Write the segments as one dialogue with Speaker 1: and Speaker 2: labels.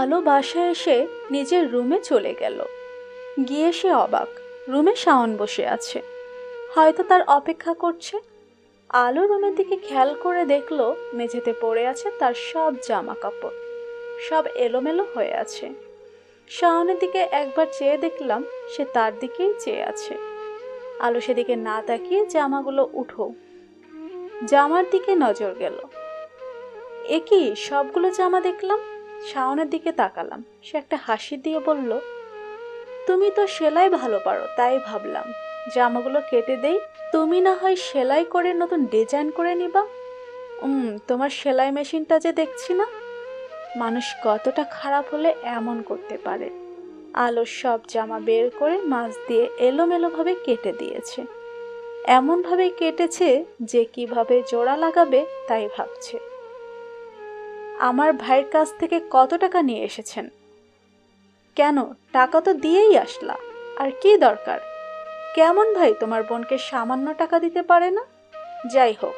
Speaker 1: আলো বাসায় এসে নিজের রুমে চলে গেল। গিয়ে সে অবাক, রুমে শাওন বসে আছে। হয়তো তার অপেক্ষা করছে। আলো রুমের দিকে খেয়াল করে দেখল, মেঝেতে পড়ে আছে তার সব জামা কাপড় সব এলোমেলো হয়ে আছে। শাওনের দিকে একবার চেয়ে দেখলাম, সে তার দিকেই চেয়ে আছে। আলো সেদিকে না তাকিয়ে জামাগুলো উঠো। জামার দিকে নজর গেল। এ সবগুলো জামা দেখলাম? শাওনের দিকে তাকালাম। সে একটা হাসি দিয়ে বলল, তুমি তো সেলাই ভালো পারো, তাই ভাবলাম। জামাগুলো কেটে দেই, তুমি না হয় সেলাই করে নতুন ডিজাইন করে নিবা? হুম তোমার সেলাই মেশিনটা যে দেখছি না? মানুষ কতটা খারাপ হলে এমন করতে পারে? আলোর সব জামা বের করে মাছ দিয়ে এলোমেলোভাবে কেটে দিয়েছে। এমনভাবে কেটেছে যে কীভাবে জোড়া লাগাবে, তাই ভাবছে। আমার ভাইয়ের কাছ থেকে কত টাকা নিয়ে এসেছেন? কেন? টাকা তো দিয়েই আসলা। আর কি দরকার? কেমন ভাই তোমার বোনকে সামান্য টাকা দিতে পারে না? যাই হোক,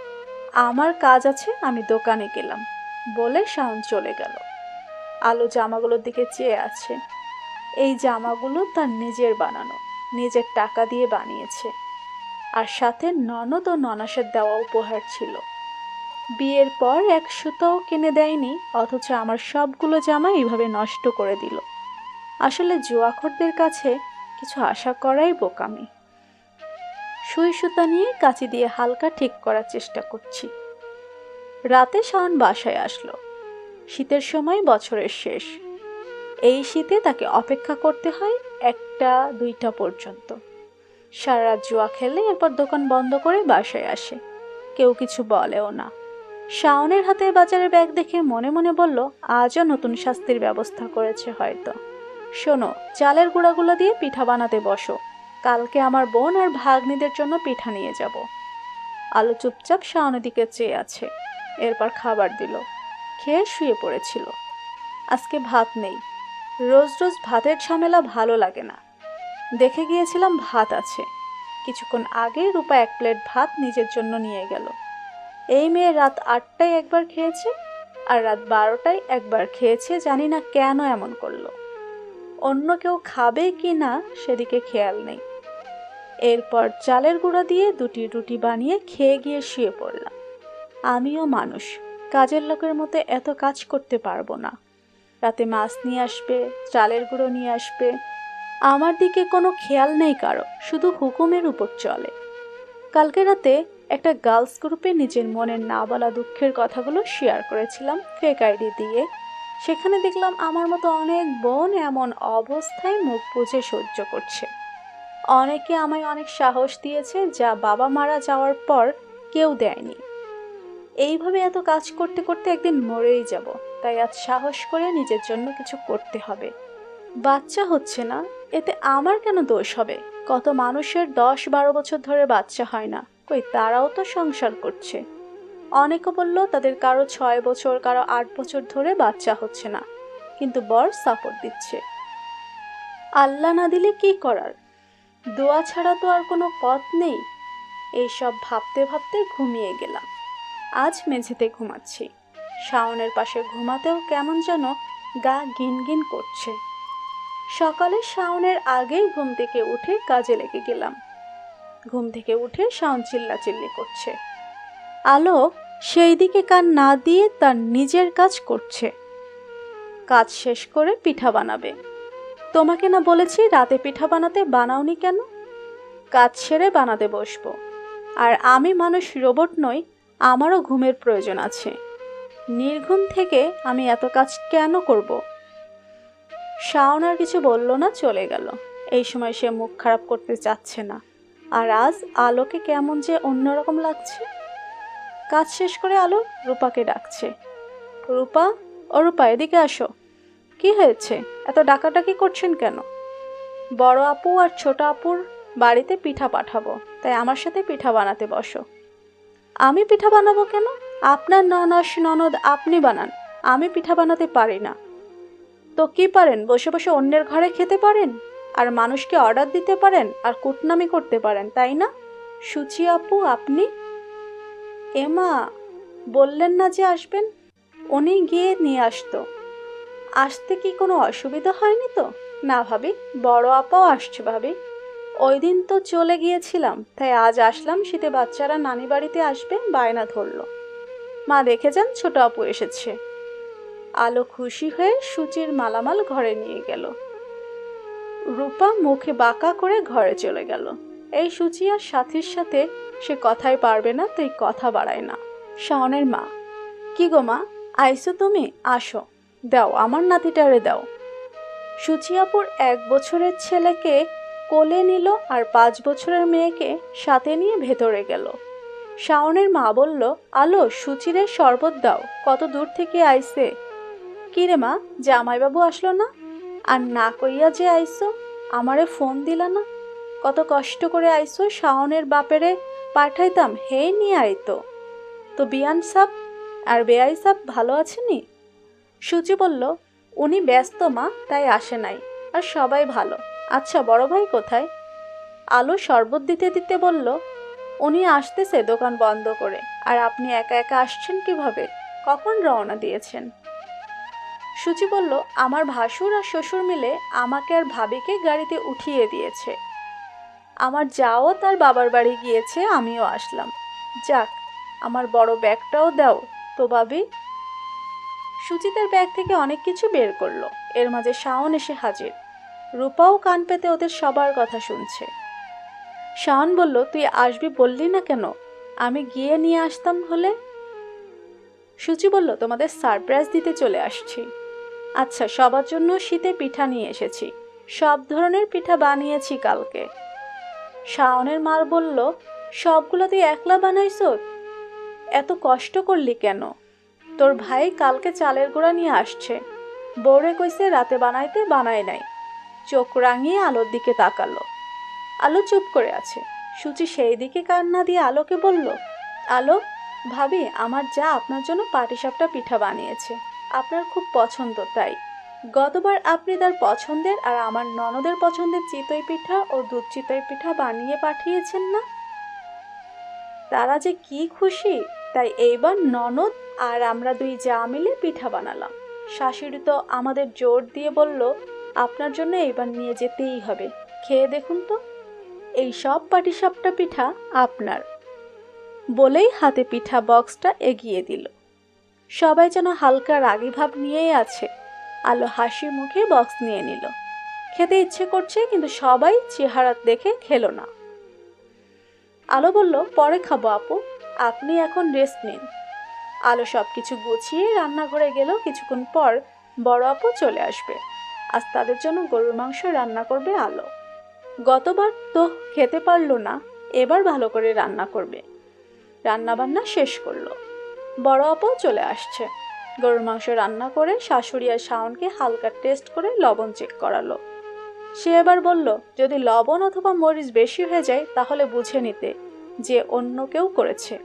Speaker 1: আমার কাজ আছে, আমি দোকানে গেলাম। বলে শাওন চলে গেল। আলো জামাগুলোর দিকে চেয়ে আছে। এই জামাগুলো তার নিজের বানানো, নিজের টাকা দিয়ে বানিয়েছে। আর সাথে ননদ ও ননাসের দেওয়া উপহার ছিল। বিয়ের পর এক সুতাও কিনে দেয়নি, অথচ আমার সবগুলো জামা এইভাবে নষ্ট করে দিল। আসলে জুয়াখরদের কাছে কিছু আশা করাই বোকামি। সুই সুতা নিয়ে কাঁচি দিয়ে হালকা ঠিক করার চেষ্টা করছি। রাতে শাওন বাসায় আসলো। শীতের সময় বছরের শেষ। এই শীতে তাকে অপেক্ষা করতে হয় একটা দুইটা পর্যন্ত। সারা জুয়া খেলে এরপর দোকান বন্ধ করে বাসায় আসে। কেউ কিছু বলেও না। শাওনের হাতে বাজারের ব্যাগ দেখে মনে মনে বলল, আজও নতুন শাস্তির ব্যবস্থা করেছে হয়তো। শোনো, চালের গুঁড়াগুলো দিয়ে পিঠা বানাতে বসো। কালকে আমার বোন আর ভাগ্নিদের জন্য পিঠা নিয়ে যাব। আলো চুপচাপ শাওনের দিকে চেয়ে আছে। এরপর খাবার দিল। খেয়ে শুয়ে পড়েছিল। আজকে ভাত নেই। রোজ রোজ ভাতের ঝামেলা ভালো লাগে না। দেখে গিয়েছিলাম ভাত আছে। কিছুক্ষণ আগে রূপা এক প্লেট ভাত নিজের জন্য নিয়ে গেল। এই মেয়ে রাত আটটায় একবার খেয়েছে আর রাত বারোটায় একবার খেয়েছে জানি না কেন এমন করল। অন্য কেউ খাবে কি না সেদিকে খেয়াল নেই। এরপর চালের গুঁড়া দিয়ে দুটি রুটি বানিয়ে খেয়ে গিয়ে শুয়ে পড়লাম। আমিও মানুষ, কাজের লোকের মতো এত কাজ করতে পারব না। রাতে মাছ নিয়ে আসবে, চালের গুঁড়ো নিয়ে আসবে। আমার দিকে কোনো খেয়াল নেই কারও, শুধু হুকুমের উপর চলে। কালকে রাতে একটা গার্লস গ্রুপে নিজের মনের না বলা দুঃখের কথাগুলো শেয়ার করেছিলাম ফেক আইডি দিয়ে। সেখানে দেখলাম আমার মতো অনেক বোন এমন অবস্থায় মুখ বুঝে সহ্য করছে। অনেকে আমায় অনেক সাহস দিয়েছে যা বাবা মারা যাওয়ার পর কেউ দেয়নি। এইভাবে এত কাজ করতে করতে একদিন মরেই যাব, তাই আজ সাহস করে নিজের জন্য কিছু করতে হবে। বাচ্চা হচ্ছে না, এতে আমার কেন দোষ হবে? কত মানুষের দশ বারো বছর ধরে বাচ্চা হয় না। কই, তারাও তো সংসার করছে। অনেকে বলল, তাদের কারও ছয় বছর, কারও আট বছর ধরে বাচ্চা হচ্ছে না, কিন্তু বর সাপোর্ট দিচ্ছে। আল্লাহ না দিলে কি করার? দোয়া ছাড়া তো আর কোনো পথ নেই। এইসব ভাবতে ভাবতে ঘুমিয়ে গেলাম। আজ মেঝেতে ঘুমাচ্ছি। শাওনের পাশে ঘুমাতেও কেমন যেন গা গিনগিন করছে। সকালে শাওনের আগেই ঘুম থেকে উঠে কাজে লেগে গেলাম। ঘুম থেকে উঠে শাওন চিল্লাচিল্লি করছে। আলো সেই দিকে কান না দিয়ে তার নিজের কাজ করছে। কাজ শেষ করে পিঠা বানাবে। তোমাকে না বলেছি রাতে পিঠা বানাতে বানাওনি কেন? কাজ সেরে বানাতে বসবো। আর আমি মানুষ রোবট নই, আমারও ঘুমের প্রয়োজন আছে। নির্ঘুম থেকে আমি এত কাজ কেন করব? শাওন আর কিছু বলল না, চলে গেল। এই সময় সে মুখ খারাপ করতে চাচ্ছে না। আর আজ আলোকে কেমন যে অন্যরকম লাগছে। কাজ শেষ করে আলো রূপাকে ডাকছে। রূপা ও রূপা এদিকে আসো। কি হয়েছে? এত ডাকাডাকি করছেন কেন? বড় আপু আর ছোট আপুর বাড়িতে পিঠা পাঠাবো, তাই আমার সাথে পিঠা বানাতে বসো। আমি পিঠা বানাবো কেন? আপনার ননস ননদ আপনি বানান, আমি পিঠা বানাতে পারি না। তো কি পারেন? বসে বসে অন্যের ঘরে খেতে পারেন? আর মানুষকে অর্ডার দিতে পারেন আর কুটনামি করতে পারেন, তাই না? সুচি আপু, আপনি? এমা বললেন না যে আসবেন? উনি গিয়ে নিয়ে আসতো। আসতে কি কোনো অসুবিধা হয়নি তো? না ভাবি, বড় আপাও আসছে ভাবি। ওই দিন তো চলে গিয়েছিলাম, তাই আজ আসলাম শীতে বাচ্চারা নানি বাড়িতে আসবে, বায়না ধরলো। মা দেখে যান, ছোট আপু এসেছে। আলো খুশি হয়ে সূচির মালামাল ঘরে নিয়ে গেল। রূপা মুখে বাঁকা করে ঘরে চলে গেল। এই সূচি আর সাথীর সাথে সে কথাই পারবে না, তাই কথা বাড়ায় না। শাওনের মা, কি গো মা, আইসো তুমি? আসো। দাও, আমার নাতিটারে দাও। সুচিয়াপুর এক বছরের ছেলেকে কোলে নিল আর পাঁচ বছরের মেয়েকে সাথে নিয়ে ভেতরে গেল। শাওনের মা বলল, আলো, সুচিরে শরবত দাও, কত দূর থেকে আইসে? কিরে মা, জামাইবাবু আসলো না? আর না কইয়া যে আইসো, আমারে ফোন দিলা না। কত কষ্ট করে আইসো, শাওনের বাপেরে পাঠাইতাম, হে নিয়ে আইতো। তো বিয়ান সাপ আর বেআই সাপ ভালো আছেনি? সুচি বলল, উনি ব্যস্ত মা, তাই আসে নাই, আর সবাই ভালো। আচ্ছা বড় ভাই কোথায়? আলো শরবত দিতে দিতে বলল, উনি আসতেছে দোকান বন্ধ করে, আর আপনি একা একা আসছেন কীভাবে? কখন রওনা দিয়েছেন? সুচি বলল, আমার ভাসুর আর শ্বশুর মিলে আমাকে আর ভাবিকে গাড়িতে উঠিয়ে দিয়েছে। আমার যাও, তার বাবার বাড়ি গিয়েছে, আমিও আসলাম। যাক, আমার বড় ব্যাগটাও দাও, তো ভাবি। সুচিতার ব্যাগ থেকে অনেক কিছু বের করল। এর মাঝে শাওন এসে হাজির। রূপাও কান পেতে ওদের সবার কথা শুনছে। শাওন বলল, তুই আসবি বললি না কেন? আমি গিয়ে নিয়ে আসতাম হলে? সুচি বলল, তোমাদের সারপ্রাইজ দিতে চলে আসছি। আচ্ছা সবার জন্য শীতে পিঠা নিয়ে এসেছি। সব ধরনের পিঠা বানিয়েছি কালকে। শাওনের মার বলল, সবগুলো তুই একলা বানাইছ? এত কষ্ট করলি কেন? তোর ভাই কালকে চালের গুঁড়া নিয়ে আসছে। বৌরে কইছে রাতে বানাইতে বানায় নাই। চোখ রাঙিয়ে আলোর দিকে তাকালো। আলো চুপ করে আছে। সুচি সেই দিকে কান্না দিয়ে আলোকে বলল, আলো, ভাবি, আমার যা আপনার জন্য পাটিসাপটা পিঠা বানিয়েছে। আপনার খুব পছন্দ, তাই। গতবার আপনি তার পছন্দের আর আমার ননদের পছন্দের চিতই পিঠা ও দুধ চিতই পিঠা বানিয়ে পাঠিয়েছেন না? তারা যে কি খুশি, তাই এইবার ননদ আর আমরা দুই যা মিলে পিঠা বানালাম। শাশুড়ি তো আমাদের জোর দিয়ে বলল, আপনার জন্য এইবার নিয়ে যেতেই হবে। খেয়ে দেখুন তো, এই সব পাটিসাপটা পিঠা আপনার। বলেই হাতে পিঠা বক্সটা এগিয়ে দিল। সবাই যেন হালকা রাগী ভাব নিয়েই আছে। আলো হাসি মুখে বক্স নিয়ে নিল। খেতে ইচ্ছে করছে, কিন্তু সবাই চেহারা দেখে খেলো না। আলো বলল, পরে খাব আপু। আপনি এখন রেস্ট নিন। আলো সব কিছু গুছিয়ে রান্নাঘরে গেল। কিছুক্ষণ পর বড় আপু চলে আসবে। আজ তাদের জন্য গরুর মাংস রান্না করবে আলো। গতবার তো খেতে পারল না, এবার ভালো করে রান্না করবে। রান্না বান্না শেষ করল। বড় আপাও চলে আসছে। গরুর মাংস রান্না করে শাশুড়ি আর শাওনকে হালকা টেস্ট করে লবণ চেক করালো। সে এবার বলল, যদি লবণ অথবা মরিচ বেশি হয়ে যায়, তাহলে বুঝে নিতে যে অন্য কেউ করেছে।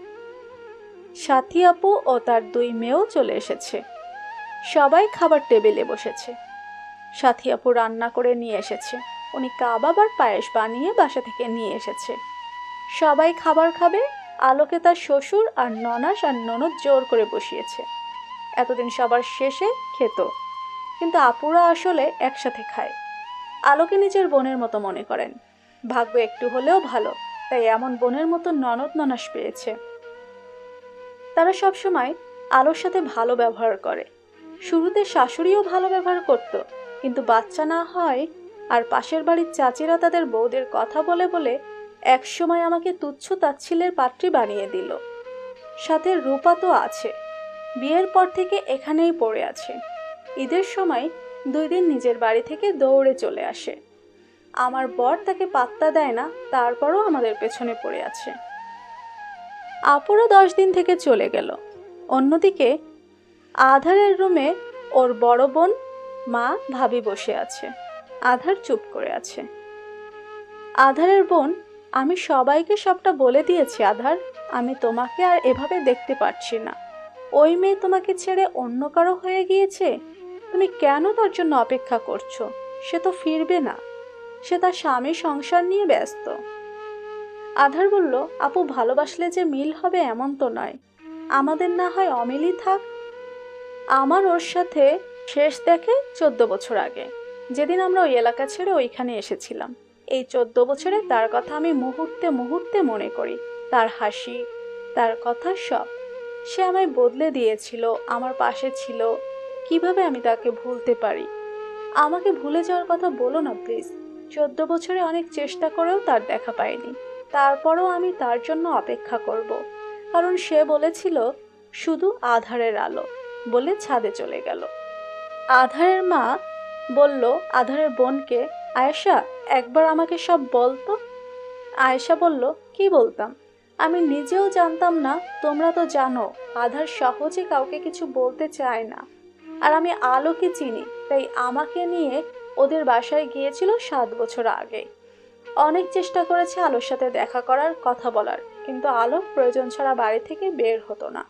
Speaker 1: সাথী আপু ও তার দুই মেয়েও চলে এসেছে। সবাই খাবার টেবিলে বসেছে। সাথী আপু রান্না করে নিয়ে এসেছে। উনি কাবাব আর পায়েস বানিয়ে বাসা থেকে নিয়ে এসেছে। সবাই খাবার খাবে আলোকে তার শ্বশুর আর ননাস আর ননদ জোর করে বসিয়েছে। এতদিন সবার শেষে খেত, কিন্তু আপুরা আসলে একসাথে খায়। আলোকে নিজের বোনের মতো মনে করেন। ভাগ্য একটু হলেও ভালো, তাই এমন বোনের মতো ননদ ননাস পেয়েছে। তারা সবসময় আলোর সাথে ভালো ব্যবহার করে। শুরুতে শাশুড়িও ভালো ব্যবহার করত, কিন্তু বাচ্চা না হয় আর পাশের বাড়ির চাচিরা তাদের বউদের কথা বলে বলে এক সময় আমাকে তুচ্ছ তাচ্ছিলের পাত্রী বানিয়ে দিল। সাথে রূপা তো আছে। বিয়ের পর থেকে এখানেই পড়ে আছে। ঈদের সময় দুই দিন নিজের বাড়ি থেকে দৌড়ে চলে আসে। আমার বর তাকে পাত্তা দেয় না, তারপরও আমাদের পেছনে পড়ে আছে। আপুরও দশ দিন থেকে চলে গেল। অন্যদিকে আধারের রুমে ওর বড় বোন, মা, ভাবি বসে আছে। আধার চুপ করে আছে। আধারের বোন আমি সবাইকে সবটা বলে দিয়েছি, আধার। আমি তোমাকে আর এভাবে দেখতে পারছি না। ওই মেয়ে তোমাকে ছেড়ে অন্য কারও হয়ে গিয়েছে? তুমি কেন তার জন্য অপেক্ষা করছ? সে তো ফিরবে না। সে তার স্বামী সংসার নিয়ে ব্যস্ত। আধার বলল, আপু, ভালোবাসলে যে মিল হবে এমন তো নয়। আমাদের না হয় অমিলই থাক। আমার ওর সাথে শেষ দেখে চোদ্দ বছর আগে, যেদিন আমরা ওই এলাকা ছেড়ে ওইখানে এসেছিলাম। এই চোদ্দ বছরে তার কথা আমি মুহূর্তে মুহূর্তে মনে করি। তার হাসি, তার কথা সব। সে আমায় বদলে দিয়েছিল, আমার পাশে ছিল। কীভাবে আমি তাকে ভুলতে পারি? আমাকে ভুলে যাওয়ার কথা বলো না, প্লিজ। চোদ্দ বছরে অনেক চেষ্টা করেও তার দেখা পাইনি। তারপরও আমি তার জন্য অপেক্ষা করব। কারণ সে বলেছিল, শুধু আধারের আলো। বলে ছাদে চলে গেল। আধারের মা বলল, আধারের বোনকে, আয়েশা একবার আমাকে সব বলতো আয়েশা বলল, কি বলতাম? আমি নিজেও জানতাম না, তোমরা তো জানো, আধার সহজে কাউকে কিছু বলতে চায় না। আর আমি আলোকে চিনি, তাই আমাকে নিয়ে ওদের বাসায় গিয়েছিল সাত বছর আগে। অনেক চেষ্টা করেছে আলোর সাথে দেখা করার, কথা বলার, কিন্তু আলো প্রয়োজন ছাড়া বাড়ি থেকে বের হতো না।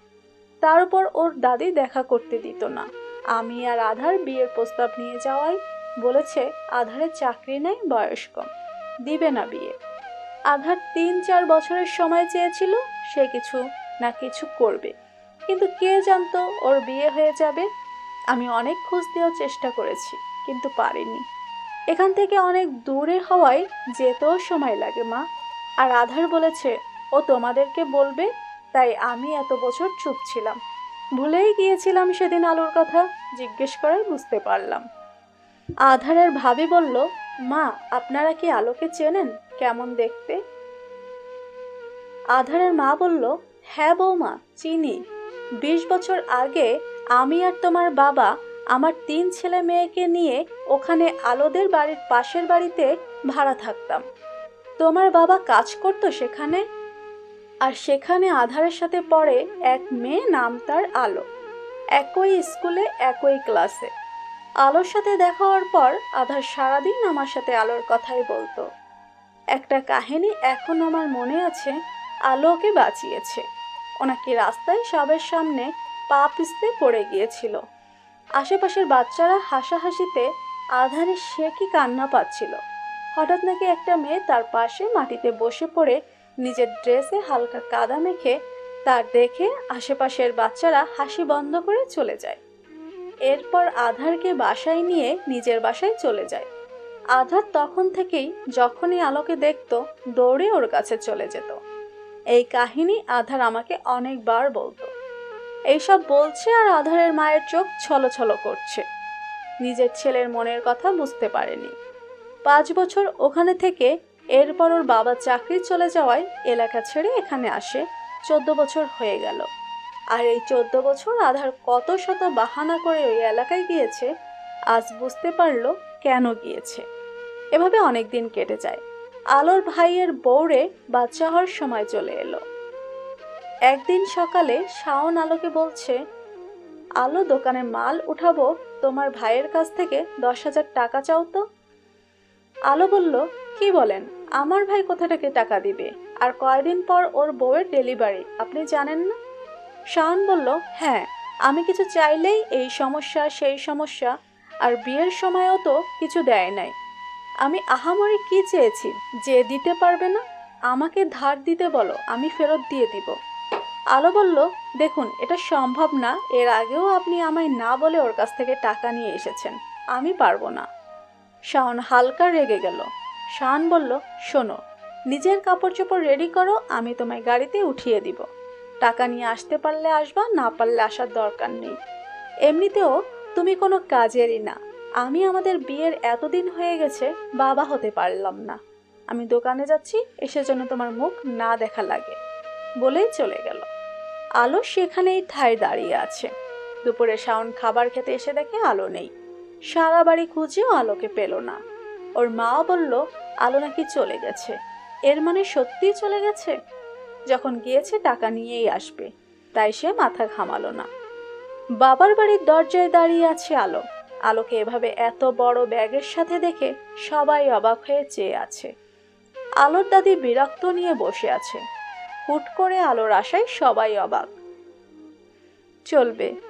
Speaker 1: তার উপর ওর দাদি দেখা করতে দিত না। আমি আর আধার বিয়ের প্রস্তাব নিয়ে যাওয়াই বলেছে আধারের চাকরি নেই, বয়স কম। দিবে না বিয়ে। আধার তিন চার বছরের সময় চেয়েছিল, সে কিছু না কিছু করবে। কিন্তু কে জানতো, ওর বিয়ে হয়ে যাবে। আমি অনেক খোঁজ দেওয়ার চেষ্টা করেছি, কিন্তু পারিনি। এখান থেকে অনেক দূরে হওয়ায় যেতেও সময় লাগে, মা। আর আধার বলেছে, ও তোমাদেরকে বলবে, তাই আমি এত বছর চুপ ছিলাম। ভুলেই গিয়েছিলাম সেদিন আলোর কথা, জিজ্ঞেস করায় বুঝতে পারলাম। আধারের ভাবি বলল, মা, আপনারা কি আলোকে চেনেন? কেমন দেখতে? আধারের মা বলল হ্যাঁ বৌমা, চিনি। বিশ বছর আগে আমি আর তোমার বাবা আমার তিন ছেলে মেয়েকে নিয়ে ওখানে আলোদের বাড়ির পাশের বাড়িতে ভাড়া থাকতাম। তোমার বাবা কাজ করতো সেখানে? আর সেখানে আধারের সাথে পড়ে এক মেয়ে নাম তার আলো। একই স্কুলে একই ক্লাসে। আলোর সাথে দেখা হওয়ার পর আধার সারাদিন আমার সাথে আলোর কথাই বলতো। একটা কাহিনী এখন আমার মনে আছে আলো ওকে বাঁচিয়েছে ওনাকে রাস্তায় সবের সামনে পা পিছতে পড়ে গিয়েছিল। আশেপাশের বাচ্চারা হাসাহাসিতে আধারে সে কি কান্না পাচ্ছিল। হঠাৎ নাকি একটা মেয়ে তার পাশে মাটিতে বসে পড়ে নিজের ড্রেসে হালকা কাদা মেখে তার দেখে আশেপাশের বাচ্চারা হাসি বন্ধ করে চলে যায়। এরপর আধারকে বাসায় নিয়ে নিজের বাসায় চলে যায়। আধার তখন থেকেই যখনই আলোকে দেখত, দৌড়ে ওর কাছে চলে যেত। এই কাহিনী আধার আমাকে অনেকবার বলতো। এইসব বলছে আর আধারের মায়ের চোখ ছলছল করছে। নিজের ছেলের মনের কথা বুঝতে পারেনি। পাঁচ বছর ওখানে থেকে এরপর ওর বাবা চাকরি চলে যাওয়ায় এলাকা ছেড়ে এখানে আসে। চোদ্দ বছর হয়ে গেল। আর এই চোদ্দ বছর আধার কত শত বাহানা করে ওই এলাকায় গিয়েছে, আজ বুঝতে পারল কেন গিয়েছে। এভাবে অনেক দিন কেটে যায়। আলোর ভাইয়ের বউরে বাচ্চা হওয়ার সময় চলে এলো। একদিন সকালে শাওন আলোকে বলছে, আলো দোকানে মাল উঠাবো, তোমার ভাইয়ের কাছ থেকে দশ হাজার টাকা চাও তো? আলো বলল, কি বলেন? আমার ভাই কোথা থেকে টাকা দিবে? আর কয়দিন পর ওর বউয়ের ডেলিভারি, আপনি জানেন না? শাওন বলল হ্যাঁ আমি কিছু চাইলেই এই সমস্যা, সেই সমস্যা, আর বিয়ের সময়ও তো কিছু দেয় নাই। আমি আহামরি কি চেয়েছি? যে দিতে পারবে না, আমাকে ধার দিতে বলো, আমি ফেরত দিয়ে দিব। আলো বলল, দেখুন, এটা সম্ভব না, এর আগেও আপনি আমায় না বলে ওর কাছ থেকে টাকা নিয়ে এসেছেন, আমি পারব না। শাওন হালকা রেগে গেল। শাওন বলল, শোনো, নিজের কাপড় চোপড় রেডি করো, আমি তোমায় গাড়িতে উঠিয়ে দিব। টাকা নিয়ে আসতে পারলে আসবা, না পারলে আসার দরকার নেই। এমনিতেও তুমি কোনো কাজেরই না। আমি আমাদের বিয়ের এতদিন হয়ে গেছে, বাবা হতে পারলাম না। আমি দোকানে যাচ্ছি, এসে যেন তোমার মুখ না দেখা লাগে বলেই চলে গেল। আলো সেখানেই ঠায় দাঁড়িয়ে আছে। দুপুরে শাওন খাবার খেতে এসে দেখে আলো নেই। সারা বাড়ি খুঁজেও আলোকে পেল না। ওর মা বলল, আলো নাকি চলে গেছে। এর মানে সত্যিই চলে গেছে? যখন গিয়েছে টাকা নিয়েই আসবে, তাই সে মাথা ঘামালো না। বাবার বাড়ির দরজায় দাঁড়িয়ে আছে আলো। আলোকে এভাবে এত বড় ব্যাগের সাথে দেখে সবাই অবাক হয়ে চেয়ে আছে। আলোর দাদি বিরক্ত নিয়ে বসে আছে। হুট করে আলোর আশায় সবাই অবাক। চলবে।